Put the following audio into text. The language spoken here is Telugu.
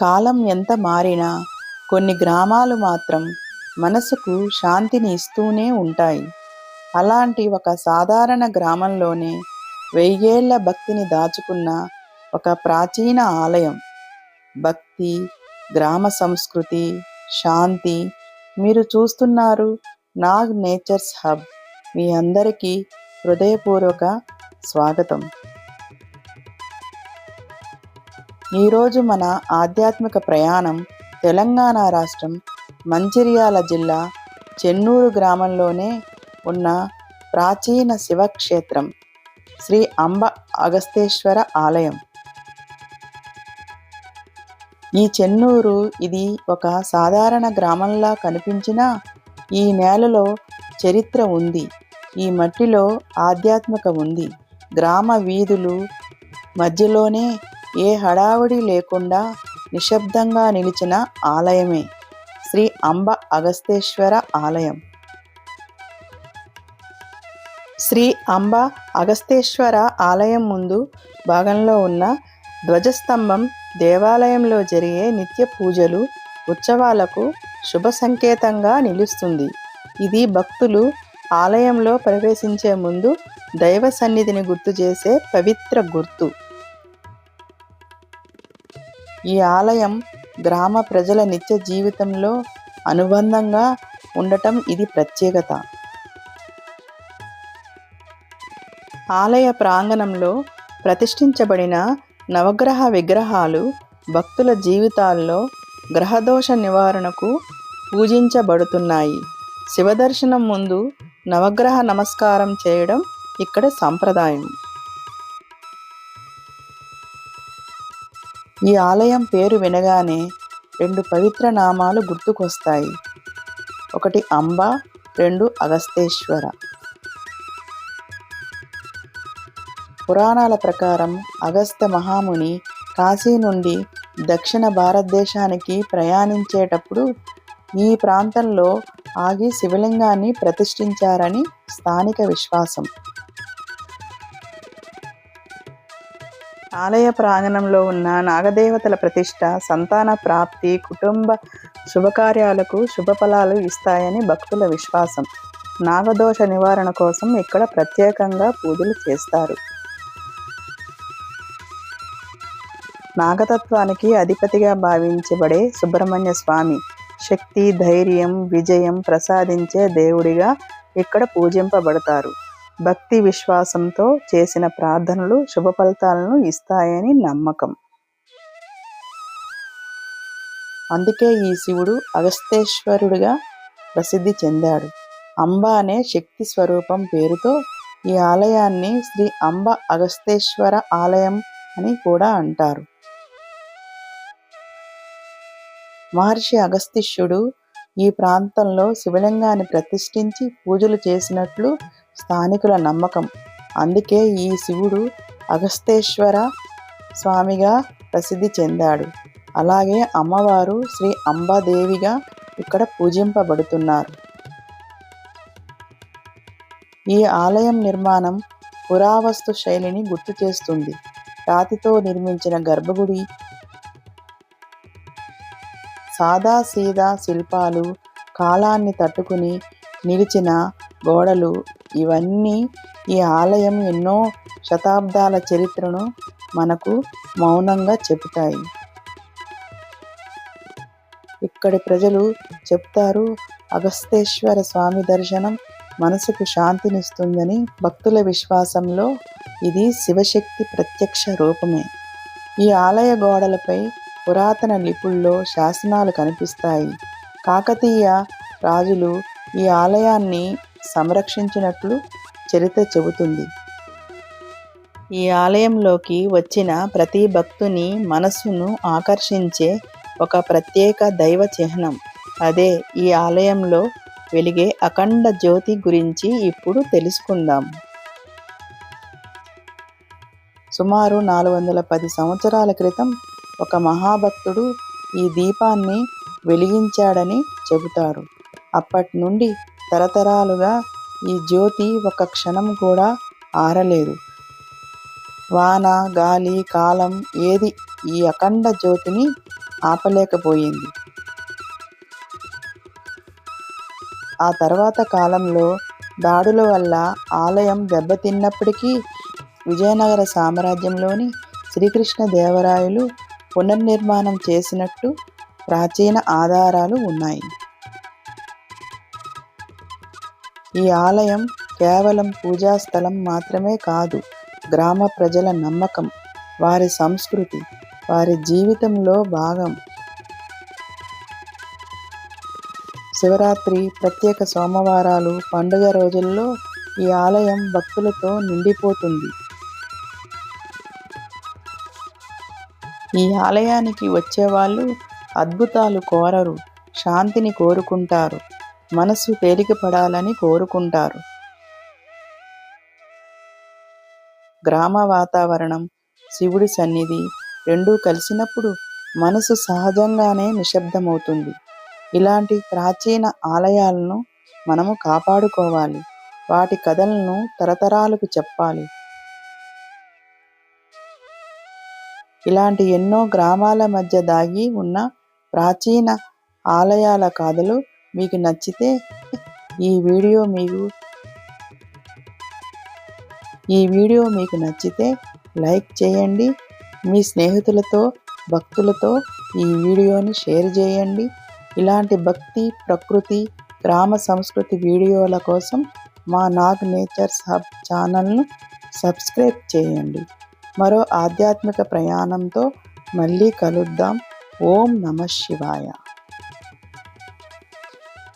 కాలం ఎంత మారినా కొన్ని గ్రామాలు మాత్రం మనసుకు శాంతిని ఇస్తూనే ఉంటాయి. అలాంటి ఒక సాధారణ గ్రామంలోనే వెయ్యేళ్ళ భక్తిని దాచుకున్న ఒక ప్రాచీన ఆలయం. భక్తి గ్రామ సంస్కృతి శాంతి మీరు చూస్తున్నారు నాగ్ నేచర్స్ హబ్. మీ అందరికీ హృదయపూర్వక స్వాగతం. ఈరోజు మన ఆధ్యాత్మిక ప్రయాణం తెలంగాణ రాష్ట్రం మంచిర్యాల జిల్లా చెన్నూరు గ్రామంలోనే ఉన్న ప్రాచీన శివక్షేత్రం శ్రీ అంబ అగస్తేశ్వర ఆలయం. ఈ చెన్నూరు ఇది ఒక సాధారణ గ్రామంలా కనిపించినా ఈ నేలలో చరిత్ర ఉంది. ఈ మట్టిలో ఆధ్యాత్మిక ఉంది. గ్రామ వీధులు మధ్యలోనే ఏ హడావుడి లేకుండా నిశ్శబ్దంగా నిలిచిన ఆలయమే శ్రీ అంబ అగస్తేశ్వర ఆలయం. శ్రీ అంబ అగస్తేశ్వర ఆలయం ముందు భాగంలో ఉన్న ధ్వజస్తంభం దేవాలయంలో జరిగే నిత్య పూజలు ఉత్సవాలకు శుభ సంకేతంగా నిలుస్తుంది. ఇది భక్తులు ఆలయంలో ప్రవేశించే ముందు దైవ సన్నిధిని గుర్తు చేసే పవిత్ర గుర్తు. ఈ ఆలయం గ్రామ ప్రజల నిత్య జీవితంలో అనుబంధంగా ఉండటం ఇది ప్రత్యేకత. ఆలయ ప్రాంగణంలో ప్రతిష్ఠించబడిన నవగ్రహ విగ్రహాలు భక్తుల జీవితాల్లో గ్రహదోష నివారణకు పూజించబడుతున్నాయి. శివదర్శనం ముందు నవగ్రహ నమస్కారం చేయడం ఇక్కడ సంప్రదాయం. ఈ ఆలయం పేరు వినగానే రెండు పవిత్ర నామాలు గుర్తుకొస్తాయి. ఒకటి అంబ రెండు అగస్తేశ్వర. పురాణాల ప్రకారం అగస్త్య మహాముని కాశీ నుండి దక్షిణ భారతదేశానికి ప్రయాణించేటప్పుడు ఈ ప్రాంతంలో ఆగి శివలింగాన్ని ప్రతిష్ఠించారని స్థానిక విశ్వాసం. ఆలయ ప్రాంగణంలో ఉన్న నాగదేవతల ప్రతిష్ట సంతాన ప్రాప్తి కుటుంబ శుభకార్యాలకు శుభఫలాలు ఇస్తాయని భక్తుల విశ్వాసం. నాగదోష నివారణ కోసం ఇక్కడ ప్రత్యేకంగా పూజలు చేస్తారు. నాగతత్వానికి అధిపతిగా భావించబడే సుబ్రహ్మణ్య స్వామి శక్తి ధైర్యం విజయం ప్రసాదించే దేవుడిగా ఇక్కడ పూజింపబడతారు. భక్తి విశ్వాసంతో చేసిన ప్రార్థనలు శుభ ఫలితాలను ఇస్తాయని నమ్మకం. అందుకే ఈ శివుడు అగస్తేశ్వరుడిగా ప్రసిద్ధి చెందాడు. అంబ అనే శక్తి స్వరూపం పేరుతో ఈ ఆలయాన్ని శ్రీ అంబ అగస్తేశ్వర ఆలయం అని కూడా అంటారు. మహర్షి అగస్తిష్యుడు ఈ ప్రాంతంలో శివలింగాన్ని ప్రతిష్ఠించి పూజలు చేసినట్లు స్థానికుల నమ్మకం. అందుకే ఈ శివుడు అగస్తేశ్వర స్వామిగా ప్రసిద్ధి చెందాడు. అలాగే అమ్మవారు శ్రీ అంబాదేవిగా ఇక్కడ పూజింపబడుతున్నారు. ఈ ఆలయం నిర్మాణం పురావస్తు శైలిని గుర్తు చేస్తుంది. రాతితో నిర్మించిన గర్భగుడి సాదాసీదా శిల్పాలు కాలాన్ని తట్టుకుని నిలిచిన గోడలు ఇవన్నీ ఈ ఆలయం ఎన్నో శతాబ్దాల చరిత్రను మనకు మౌనంగా చెబుతాయి. ఇక్కడి ప్రజలు చెప్తారు అగస్తేశ్వర స్వామి దర్శనం మనసుకు శాంతినిస్తుందని భక్తుల విశ్వాసంలో ఇది శివశక్తి ప్రత్యక్ష రూపమే. ఈ ఆలయ గోడలపై పురాతన లిపుల్లో శాసనాలు కనిపిస్తాయి. కాకతీయ రాజులు ఈ ఆలయాన్ని సంరక్షించినట్లు చరిత్ర చెబుతుంది. ఈ ఆలయంలోకి వచ్చిన ప్రతి భక్తుని మనస్సును ఆకర్షించే ఒక ప్రత్యేక దైవ చిహ్నం. అదే ఈ ఆలయంలో వెలిగే అఖండ జ్యోతి గురించి ఇప్పుడు తెలుసుకుందాం. సుమారు నాలుగు వందల పది సంవత్సరాల క్రితం ఒక మహాభక్తుడు ఈ దీపాన్ని వెలిగించాడని చెబుతారు. అప్పటి నుండి తరతరాలుగా ఈ జ్యోతి ఒక క్షణం కూడా ఆరలేదు. వాన గాలి కాలం ఏది ఈ అఖండ జ్యోతిని ఆపలేకపోయింది. ఆ తర్వాత కాలంలో దాడుల వల్ల ఆలయం దెబ్బతిన్నప్పటికీ విజయనగర సామ్రాజ్యంలోని శ్రీకృష్ణ దేవరాయలు పునర్నిర్మాణం చేసినట్టు ప్రాచీన ఆధారాలు ఉన్నాయి. ఈ ఆలయం కేవలం పూజా స్థలం మాత్రమే కాదు గ్రామ ప్రజల నమ్మకం వారి సంస్కృతి వారి జీవితంలో భాగం. శివరాత్రి ప్రత్యేక సోమవారాలు పండుగ రోజుల్లో ఈ ఆలయం భక్తులతో నిండిపోతుంది. ఈ ఆలయానికి వచ్చేవాళ్ళు అద్భుతాలు కోరరు శాంతిని కోరుకుంటారు. మనసు తేలికపడాలని కోరుకుంటారు. గ్రామ వాతావరణం శివుడి సన్నిధి రెండూ కలిసినప్పుడు మనసు సహజంగానే నిశ్శబ్దమవుతుంది. ఇలాంటి ప్రాచీన ఆలయాలను మనము కాపాడుకోవాలి. వాటి కథలను తరతరాలకు చెప్పాలి. ఇలాంటి ఎన్నో గ్రామాల మధ్య దాగి ఉన్న ప్రాచీన ఆలయాల కథలు మీకు నచ్చితే ఈ వీడియో మీకు ఈ వీడియో మీకు నచ్చితే లైక్ చేయండి. మీ స్నేహితులతో భక్తులతో ఈ వీడియోని షేర్ చేయండి. ఇలాంటి భక్తి ప్రకృతి గ్రామ సంస్కృతి వీడియోల కోసం మా నాగ్ నేచర్స్ హబ్ ఛానల్ను సబ్స్క్రైబ్ చేయండి. మరో ఆధ్యాత్మిక ప్రయాణంతో మళ్ళీ కలుద్దాం. ఓం నమ శివాయ.